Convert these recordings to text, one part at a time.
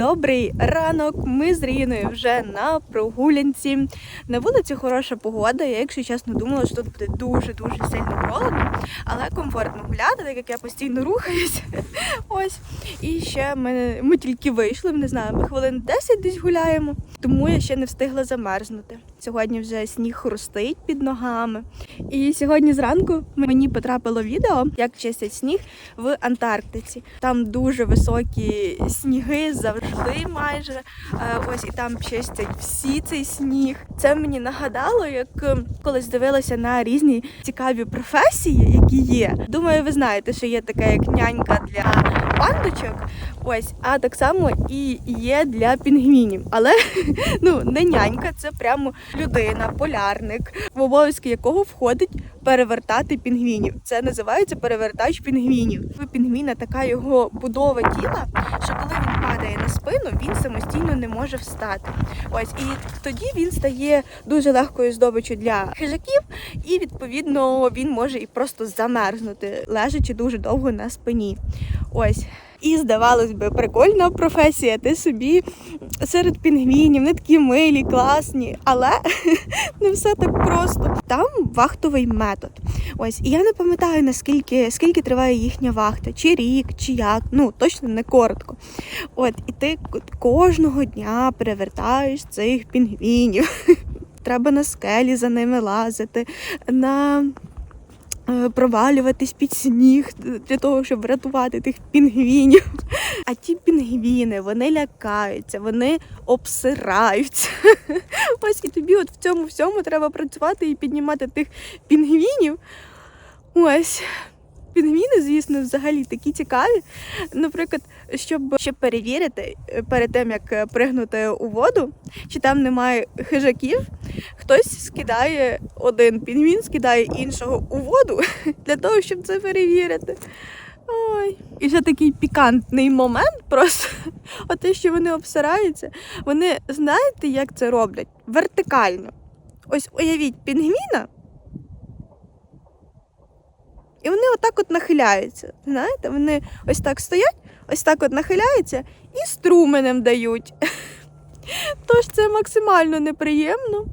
Добрий ранок. Ми з Ріною вже на прогулянці. На вулиці хороша погода. Я, якщо чесно, думала, що тут буде дуже дуже сильно холодно, але комфортно гуляти, так як я постійно рухаюсь. Ось. І ще ми, ми тільки вийшли, не знаю, ми хвилин 10 десь гуляємо, тому я ще не встигла замерзнути. Сьогодні вже сніг хрустить під ногами. І сьогодні зранку мені потрапило відео, як чистять сніг в Антарктиці. Там дуже високі сніги завжди майже. Е, Ось і там чистять всі цей сніг. Це мені нагадало, як е, колись дивилася на різні цікаві професії, які є. Думаю, ви знаєте, що є така як нянька для пандочок. Ось, а так само і є для пінгвінів. Але ну не нянька, це прямо людина, полярник, в обов'язки якого входить перевертати пінгвінів. Це називається перевертач пінгвінів. Пінгвіна така його будова тіла, що коли він падає на спину, він самостійно не може встати. Ось і тоді він стає дуже легкою здобиччю для хижаків, і відповідно він може і просто замерзнути, лежачи дуже довго на спині. Ось. І здавалось би, прикольна професія. Ти собі серед пінгвінів, не такі милі, класні, але не все так просто. Там вахтовий метод. Ось, і я не пам'ятаю наскільки скільки триває їхня вахта, чи рік, чи як. Ну точно не коротко. От, і ти кожного дня перевертаєш цих пінгвінів. Треба на скелі за ними лазити, на провалюватись під сніг для того, щоб врятувати тих пінгвінів. А ті пінгвіни, вони лякаються, вони обсираються. Ось і тобі от в цьому всьому треба працювати і піднімати тих пінгвінів. Ось. Пінгвіни, звісно, взагалі такі цікаві. Наприклад, щоб ще перевірити е, перед тим, як е, пригнути у воду, чи там немає хижаків, хтось скидає один пінгвін, скидає іншого у воду для того, щоб це перевірити. Ой. І ще такий пікантний момент просто. Оте, що вони обсираються, вони знаєте, як це роблять? Вертикально. Ось уявіть пінгвіна. І вони отак от нахиляються. Знаєте, вони ось так стоять, ось так от нахиляються і струменем дають. Тож це максимально неприємно.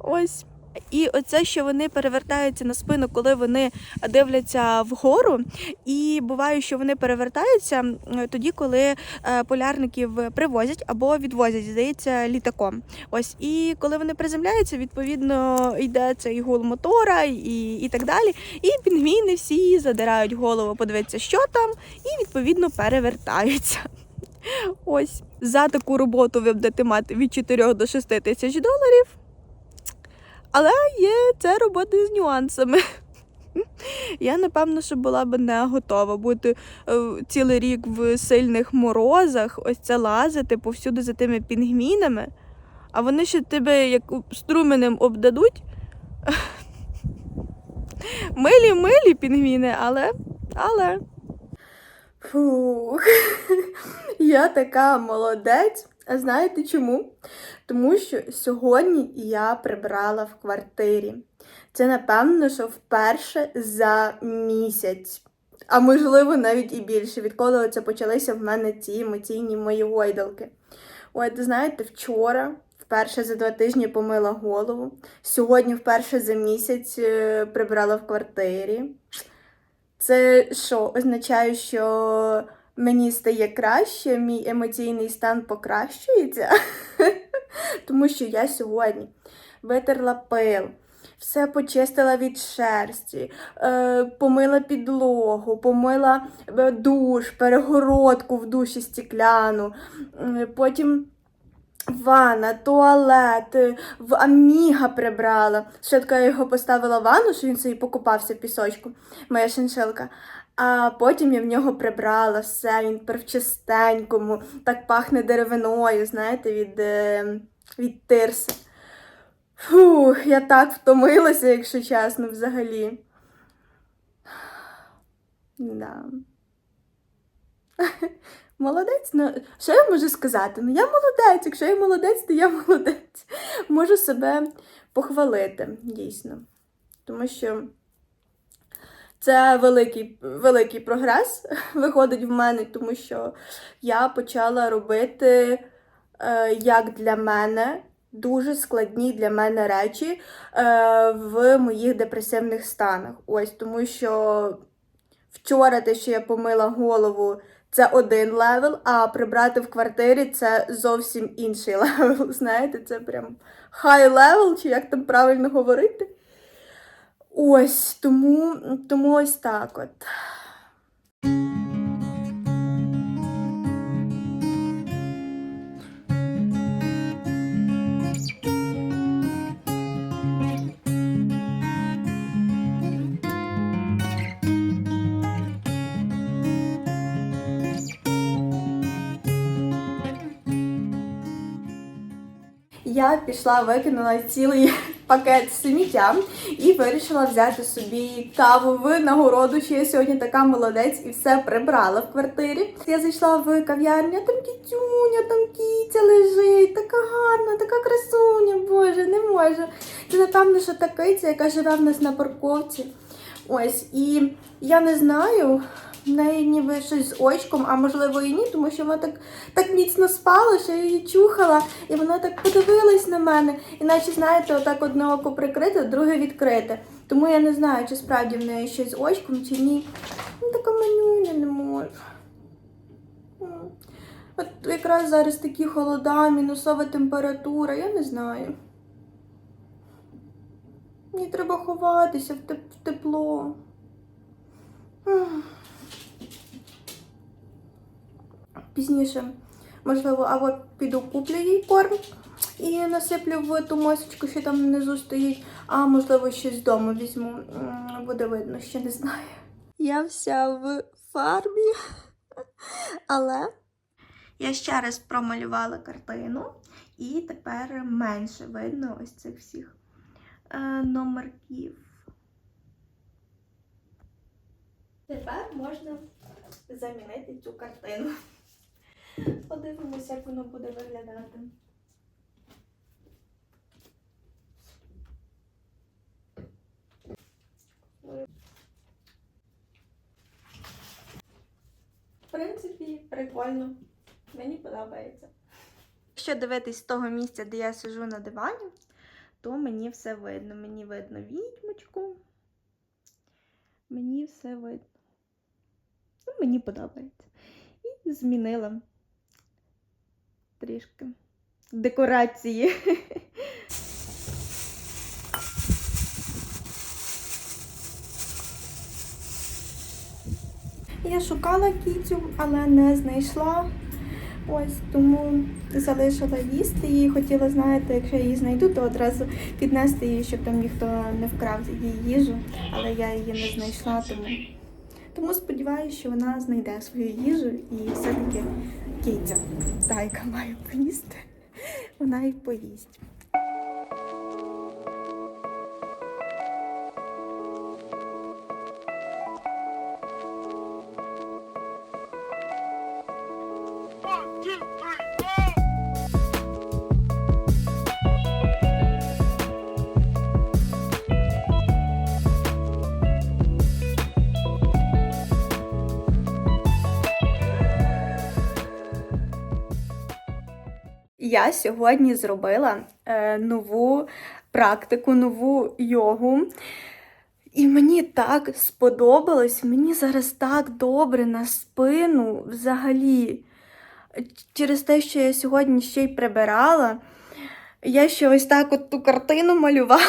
Ось. І оце, що вони перевертаються на спину, коли вони дивляться вгору. І буває, що вони перевертаються тоді, коли е, полярників привозять або відвозять, здається, літаком. Ось і коли вони приземляються, відповідно йде цей гул мотора і, і так далі. І пінгвіни всі задирають голову, подивитися, що там, і відповідно перевертаються. Ось за таку роботу ви будете мати від 4 до 6 тисяч доларів. Але є це робота з нюансами. Я напевно, що була б не готова бути е, цілий рік в сильних морозах, ось це лазити повсюди за тими пінгвінами, а вони ще тебе як струменем обдадуть. Милі, милі пінгвіни, але. але. Фух, я така молодець. А знаєте чому? Тому що сьогодні я прибрала в квартирі. Це, напевно, що вперше за місяць. А можливо, навіть і більше, відколи це почалися в мене ці емоційні мої гойдалки. Ой, ти знаєте, вчора вперше за два тижні помила голову. Сьогодні вперше за місяць е, прибрала в квартирі. Це що, означає, що мені стає краще, мій емоційний стан покращується? Тому що я сьогодні витерла пил, все почистила від шерсті, е, помила підлогу, помила е, душ, перегородку в душі стікляну, потім. Ванна, туалет, е, в Аміга прибрала. Швидко я його поставила в ванну, що він собі покупався пісочку, моя шиншилка. А потім я в нього прибрала все, він в так пахне деревиною, знаєте, від, е, від тирси. Фух, я так втомилася, якщо чесно, взагалі. Да. Молодець, ну що я можу сказати? Ну я молодець, якщо я молодець, то я молодець. Можу себе похвалити, дійсно. Тому що Це великий, великий прогрес виходить в мене, тому що я почала робити, е, як для мене, дуже складні для мене речі е, в моїх депресивних станах. Ось тому що вчора те, що я помила голову, це один левел, а прибрати в квартирі це зовсім інший левел. Знаєте, це прям high level, чи як там правильно говорити. Ось тому, тому ось так от. Я пішла, викинула цілий пакет сміття і вирішила взяти собі каву в нагороду, що я сьогодні така молодець і все прибрала в квартирі. Я зайшла в кав'ярню, там кітюня, там кітя лежить, така гарна, така красуня, боже, не можу. Це напевно, що та киця, яка живе в нас на парковці. Ось, і я не знаю. В неї ніби щось з очком, а можливо і ні, тому що вона так, так міцно спала, що я її чухала, і вона так подивилась на мене. Іначе, знаєте, отак одне око прикрите, друге відкрите. Тому я не знаю, чи справді в неї щось з очком, чи ні. Ну, така манюня не можу. От якраз зараз такі холода, мінусова температура, я не знаю. Мені треба ховатися в тепло. Пізніше, можливо, або піду куплю їй корм і насиплю в ту мисочку, що там внизу стоїть, а можливо, щось з дому візьму. Буде видно, ще не знаю. Я вся в фарбі, але я ще раз промалювала картину, і тепер менше видно ось цих всіх е, номерків. Тепер можна замінити цю картину. Подивимося, як воно буде виглядати. В принципі, прикольно. Мені подобається. Якщо дивитись з того місця, де я сижу на дивані, то мені все видно. Мені видно відьмочку. Мені все видно. Ну, мені подобається. І змінила трішки декорації. Я шукала кітю, але не знайшла. Ось тому залишила їсти і хотіла, знаєте, якщо я її знайду, то одразу піднести її, щоб там ніхто не вкрав її їжу, але я її не знайшла, тому, тому сподіваюся, що вона знайде свою їжу і все-таки кітя, та, яка має поїсти, вона і поїсть. Я сьогодні зробила е, нову практику, нову йогу. І мені так сподобалось, мені зараз так добре на спину взагалі. Через те, що я сьогодні ще й прибирала, я ще ось так от ту картину малювала,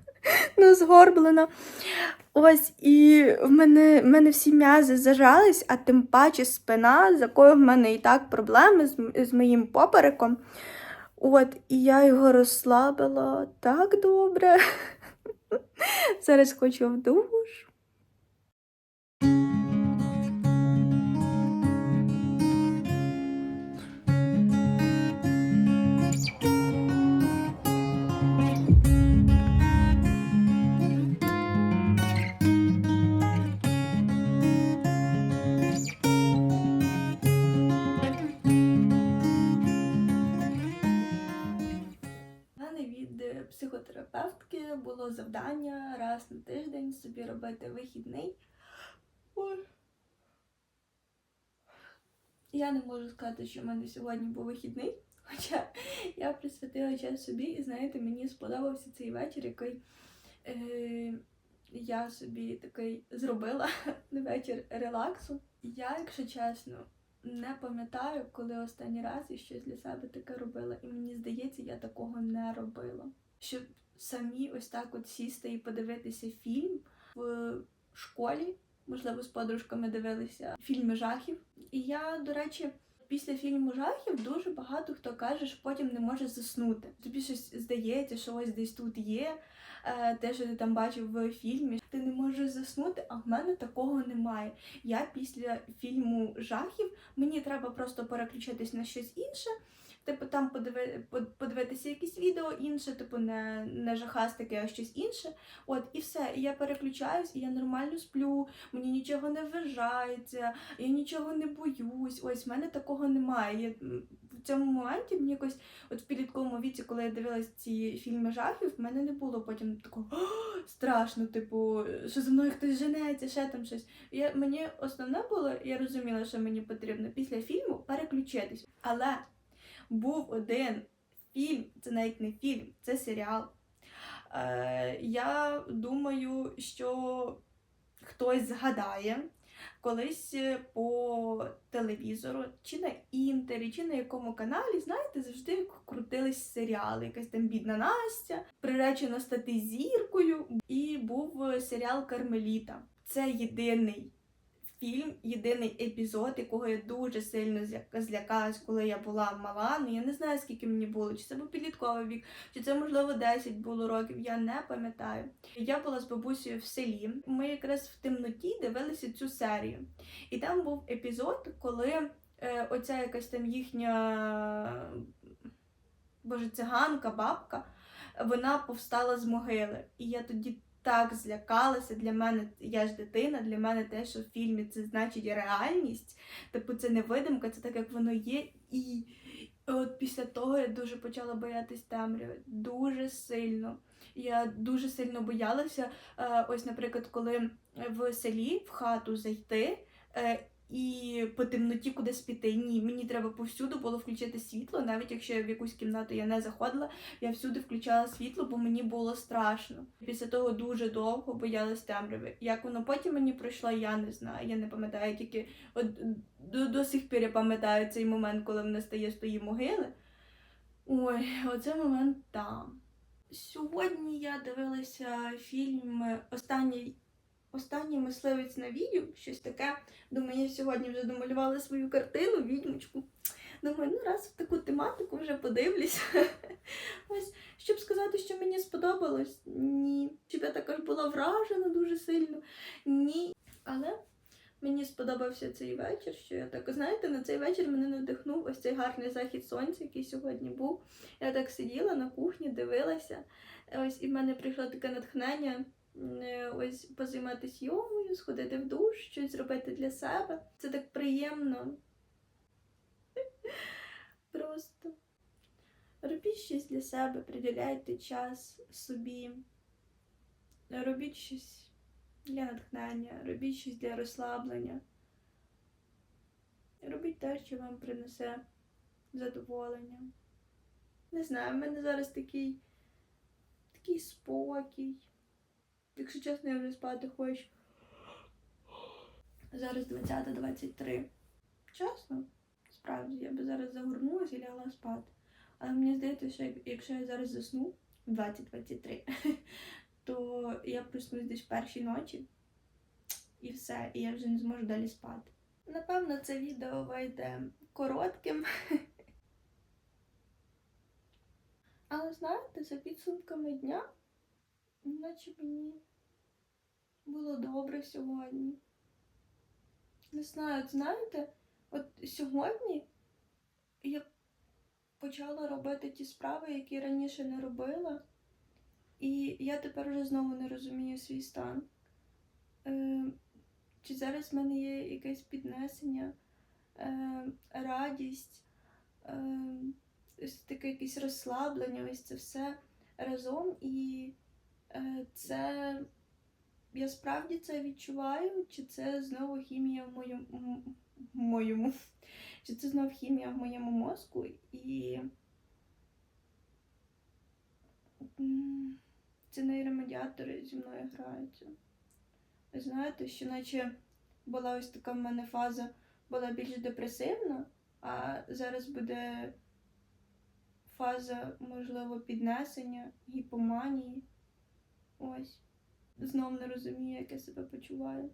ну, згорблена. Ось, і в мене, в мене всі м'язи зажались, а тим паче спина, з якою в мене і так проблеми з, з моїм попереком. От, і я його розслабила так добре. Зараз хочу в душ. Психотерапевтки було завдання раз на тиждень собі робити вихідний. Ой. Я не можу сказати, що в мене сьогодні був вихідний, хоча я присвятила час собі, і знаєте, мені сподобався цей вечір, який е, я собі такий зробила вечір релаксу. Я, якщо чесно, не пам'ятаю, коли останній раз я щось для себе таке робила, і мені здається, я такого не робила. Щоб самі ось так от сісти і подивитися фільм в школі, можливо, з подружками дивилися фільми жахів. І я, до речі, після фільму жахів дуже багато хто каже, що потім не може заснути. Тобі щось здається, що ось десь тут є. е, Те, що ти там бачив в фільмі, ти не можеш заснути, а в мене такого немає. Я після фільму жахів мені треба просто переключитись на щось інше. Типу там подиви, подивитися якісь відео інше, типу не, не жахастики, а щось інше. От і все. І я переключаюсь, і я нормально сплю, мені нічого не вважається, я нічого не боюсь. Ось в мене такого немає. Я, в цьому моменті мені якось, от в підлітковому віці, коли я дивилась ці фільми жахів, в мене не було потім такого страшно, типу, що за мною хтось женеться, ще там щось. Я, мені основне було, я розуміла, що мені потрібно після фільму переключитись. Але був один фільм, це навіть не фільм, це серіал. Е, я думаю, що хтось згадає колись е, по телевізору, чи на інтері, чи на якому каналі, знаєте, завжди крутились серіали. Якась там бідна Настя, приречена стати зіркою, і був е, серіал Кармеліта. Це єдиний фільм, єдиний епізод, якого я дуже сильно зля- злякалась, коли я була мала. Ну я не знаю, скільки мені було, чи це був підлітковий вік, чи це можливо 10 було років, я не пам'ятаю. Я була з бабусею в селі. Ми якраз в темноті дивилися цю серію. І там був епізод, коли е, оця якась там їхня боже, циганка, бабка, вона повстала з могили. І я тоді так злякалася. Для мене я ж дитина, для мене те, що в фільмі це значить реальність. Типу, це не видимка, це так, як воно є. І от після того я дуже почала боятись темряви. Дуже сильно. Я дуже сильно боялася. е, Ось, наприклад, коли в селі в хату зайти. І по темноті кудись піти. Ні, мені треба повсюду було включити світло, навіть якщо в якусь кімнату я не заходила, я всюди включала світло, бо мені було страшно. Після того дуже довго боялась темряви. Як воно потім мені пройшло, я не знаю. Я не пам'ятаю, тільки от до, до сих пір я пам'ятаю цей момент, коли мене стає з тої могили. Ой, оце момент там. Сьогодні я дивилася фільм Останній. Останній мисливець на відьм, щось таке. Думаю, я сьогодні вже домалювала свою картину, відьмочку. Думаю, ну раз в таку тематику вже подивлюсь. Ось, щоб сказати, що мені сподобалось, ні. Щоб я також була вражена дуже сильно. Ні. Але мені сподобався цей вечір, що я так, знаєте, на цей вечір мене надихнув ось цей гарний захід сонця, який сьогодні був. Я так сиділа на кухні, дивилася. Ось і в мене прийшло таке натхнення. Е, Ось позайматися йогою, сходити в душ, щось зробити для себе. Це так приємно. Просто робіть щось для себе, приділяйте час собі. Робіть щось для натхнення, робіть щось для розслаблення. Робіть те, що вам принесе задоволення. Не знаю, в мене зараз такий, такий спокій. Якщо чесно, я вже спати хочу. Зараз 20.23. Чесно, справді, я би зараз загорнулася і лягла спати. Але мені здається, що якщо я зараз засну 20.23, то я проснусь десь першій ночі і все, і я вже не зможу далі спати. Напевно, це відео вийде коротким. Але знаєте, за підсумками дня, наче мені було добре сьогодні. Не знаю, от знаєте, от сьогодні я почала робити ті справи, які раніше не робила, і я тепер вже знову не розумію свій стан. Е, чи зараз в мене є якесь піднесення, е, радість, е, таке якесь розслаблення, ось це все. разом, і це я справді це відчуваю, чи це знову хімія в моєму, моєму, чи це знову хімія в моєму мозку, і ці нейромедіатори зі мною граються. Ви знаєте, що наче була ось така в мене фаза, була більш депресивна, а зараз буде фаза, можливо, піднесення, гіпоманії. Ось. Знов не розумію, як я себе почуваю,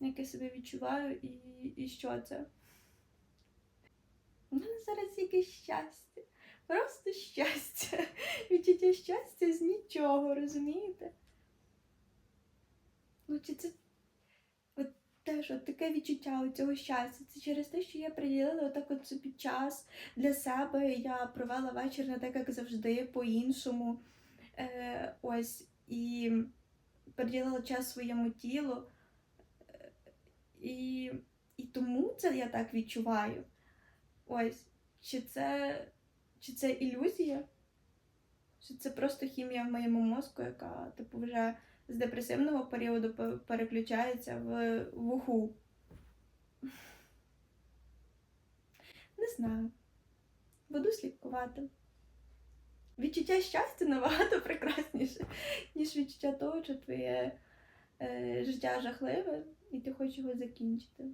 як я себе відчуваю і, і що це. У мене зараз якесь щастя. Просто щастя. Відчуття щастя з нічого, розумієте? Ну, чи це от теж от таке відчуття цього щастя. Це через те, що я приділила отак от собі час для себе. Я провела вечір не так, як завжди, по-іншому. Е, ось і приділила час своєму тілу. І, і тому це я так відчуваю. Ось, чи це, чи це ілюзія? Чи це просто хімія в моєму мозку, яка, типу, вже з депресивного періоду переключається в вуху? Не знаю. Буду слідкувати. Відчуття щастя набагато прекрасніше, ніж відчуття того, що твоє е, життя жахливе і ти хочеш його закінчити.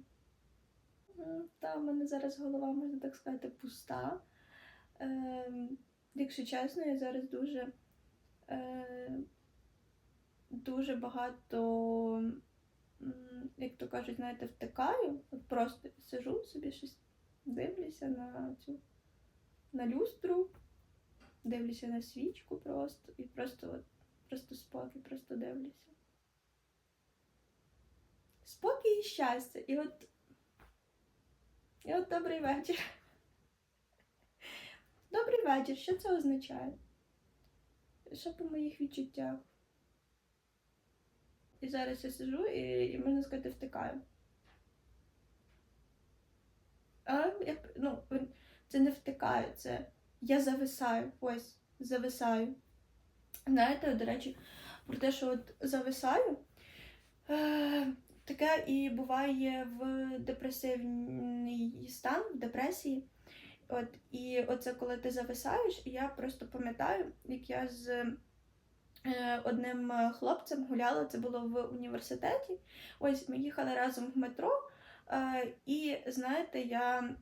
М, Та в мене зараз голова, можна так сказати, пуста. Ем, якщо чесно, я зараз дуже, е, дуже багато, як то кажуть, знаєте, втикаю. От просто сижу собі щось, дивлюся на цю на люстру, дивлюся на свічку просто і просто, просто спокій, просто дивлюся. Спокій і щастя. І от, і от добрий вечір. Добрий вечір, що це означає? Що по моїх відчуттях? І зараз я сижу і, і можна сказати, втикаю. А я, ну, це не втикаю, це я зависаю. Ось, зависаю. Знаєте, до речі, про те, що от зависаю, е, таке і буває в депресивний стан, в депресії. От, і оце коли ти зависаєш, я просто пам'ятаю, як я з е, одним хлопцем гуляла, це було в університеті. Ось ми їхали разом в метро. Е, і знаєте, я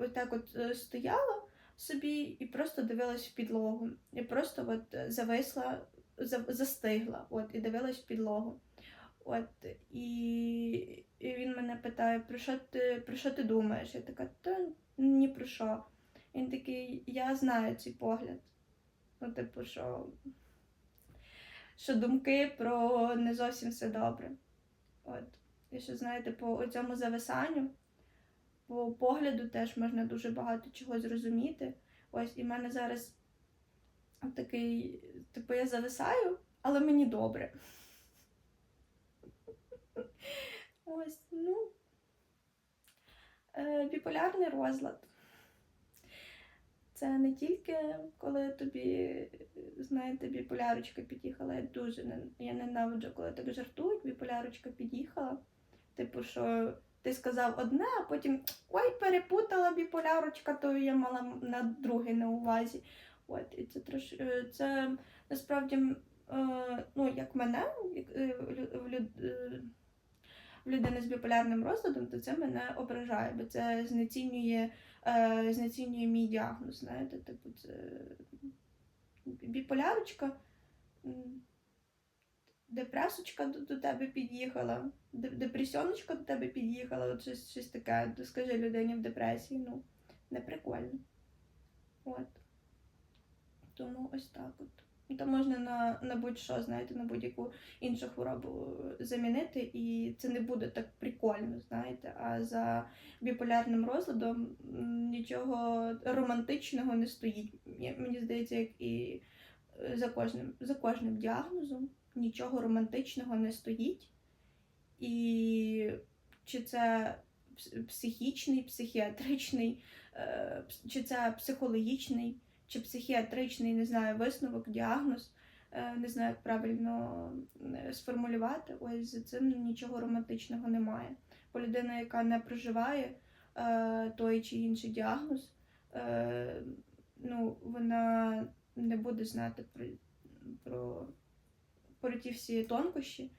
отак от стояла собі і просто дивилась в підлогу. І просто от зависла, застигла, от, і дивилась в підлогу. От, і, і він мене питає, про що ти, про що ти думаєш? Я така, та ні про що. Він такий, я знаю цей погляд. Ну, типу, що, що думки про не зовсім все добре. От. І що, знаєте, по цьому зависанню, по погляду теж можна дуже багато чого зрозуміти. Ось, і в мене зараз такий, типу, я зависаю, але мені добре. Ось, ну. Е, біполярний розлад. Це не тільки коли тобі, знаєте, біполярочка під'їхала. Я дуже я ненавиджу, коли так жартують, біполярочка під'їхала. Типу, що ти сказав одне, а потім ой, перепутала біполярочка, то я мала на друге на увазі. От, і це трош, е, це насправді, е, ну, як мене, е, в лю- в лю- в людини з біполярним розладом, то це мене ображає, бо це знецінює, знецінює мій діагноз. Знаєте, типу, це біполярочка, депресочка до, до тебе під'їхала, депресіоночка до тебе під'їхала, от щось, щось таке, скажи людині в депресії, ну, не прикольно. От. Тому ось так от. Ну, Та можна на, на будь-що, знаєте, на будь-яку іншу хворобу замінити, і це не буде так прикольно, знаєте. А за біполярним розладом нічого романтичного не стоїть. Мені- Мені здається, як і е, за кожним, за кожним діагнозом нічого романтичного не стоїть. І чи це психічний, психіатричний, е, чи це психологічний, чи психіатричний, не знаю, висновок, діагноз. Е, Не знаю, як правильно е, сформулювати. Ось за цим нічого романтичного немає. Бо людина, яка не проживає той чи інший діагноз, ну, вона не буде знати про, про, про ті всі тонкощі,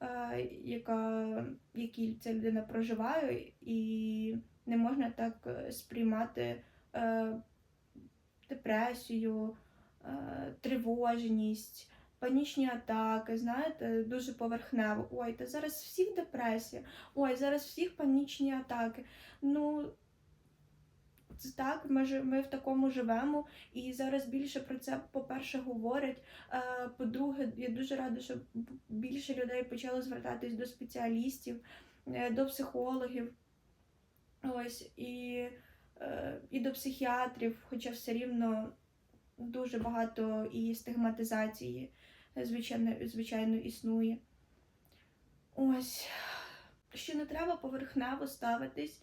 е, яка, які ця людина проживає, і не можна так е, сприймати е, депресію, тривожність. Панічні атаки, знаєте, дуже поверхнево. Ой, та зараз всіх депресія, ой, зараз всіх панічні атаки. Ну, так, ми, ж- ми в такому живемо, і зараз більше про це, по-перше, говорять. По-друге, я дуже рада, що більше людей почало звертатись до спеціалістів, е, до психологів. Ось, і, е, і до психіатрів, хоча все рівно дуже багато і стигматизації, звичайно, звичайно, існує. Ось, що не треба поверхнево ставитись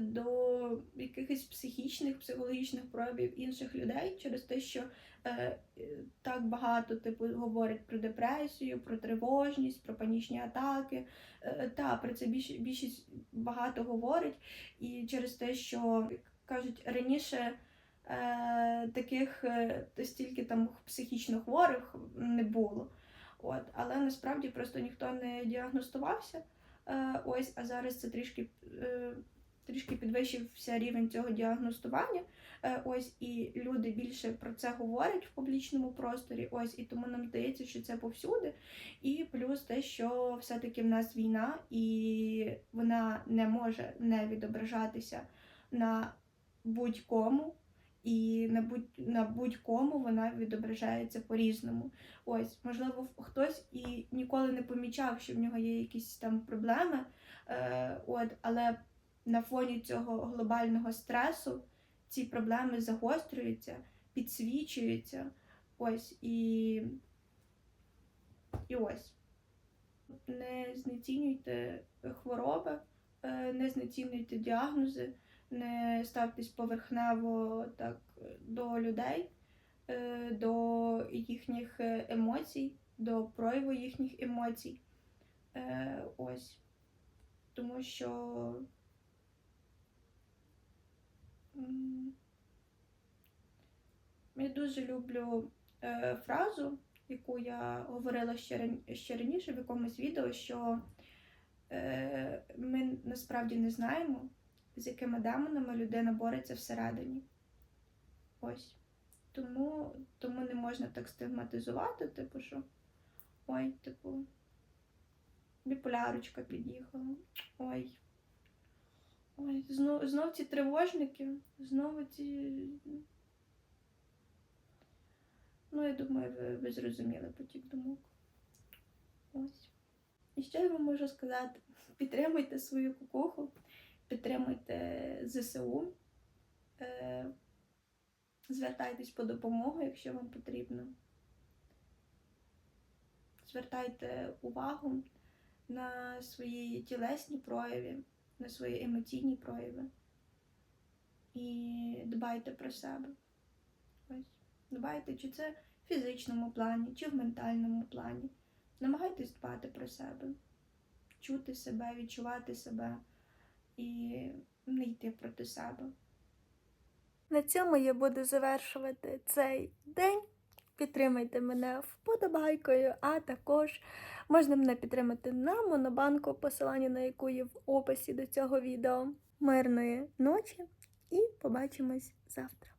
до якихось психічних, психологічних проявів інших людей через те, що е, е, так багато типу говорять про депресію, про тривожність, про панічні атаки. Е, та про це більш, більшість багато говорить, і через те, що кажуть раніше. Е, таких е, стільки там психічно хворих не було. От, але насправді просто ніхто не діагностувався. Е, ось, а зараз це трішки, е, трішки підвищився рівень цього діагностування. Е, ось, і люди більше про це говорять в публічному просторі. Ось, і тому нам здається, що це повсюди. І плюс те, що все-таки в нас війна, і вона не може не відображатися на будь-кому. І на будь на будь-кому вона відображається по-різному. Ось, можливо, хтось і ніколи не помічав, що в нього є якісь там проблеми. Е, от, але на фоні цього глобального стресу ці проблеми загострюються, підсвічуються. Ось і, і ось. Не знецінюйте хвороби, е, не знецінюйте діагнози не ставтесь поверхнево так до людей, е, до їхніх емоцій, до прояву їхніх емоцій. Е, Ось. Тому що я дуже люблю е, фразу, яку я говорила ще, ще раніше в якомусь відео, що е, ми насправді не знаємо, з якими демонами людина бореться всередині. Ось. Тому, тому не можна так стигматизувати, типу, що ой, типу, біполярочка під'їхала. Ой. Ой, знов, знов ці тривожники, знову ці. Ну, я думаю, ви, ви зрозуміли потік думок. Ось. І що я вам можу сказати? Підтримуйте свою кукуху підтримуйте ЗСУ, е, звертайтесь по допомогу, якщо вам потрібно. Звертайте увагу на свої тілесні прояви, на свої емоційні прояви. І дбайте про себе. Ось. Дбайте, чи це в фізичному плані, чи в ментальному плані. Намагайтесь дбати про себе, чути себе, відчувати себе і не йти проти себе. На цьому я буду завершувати цей день. Підтримайте мене вподобайкою, а також можна мене підтримати на Монобанку, посилання на яку є в описі до цього відео. Мирної ночі і побачимось завтра.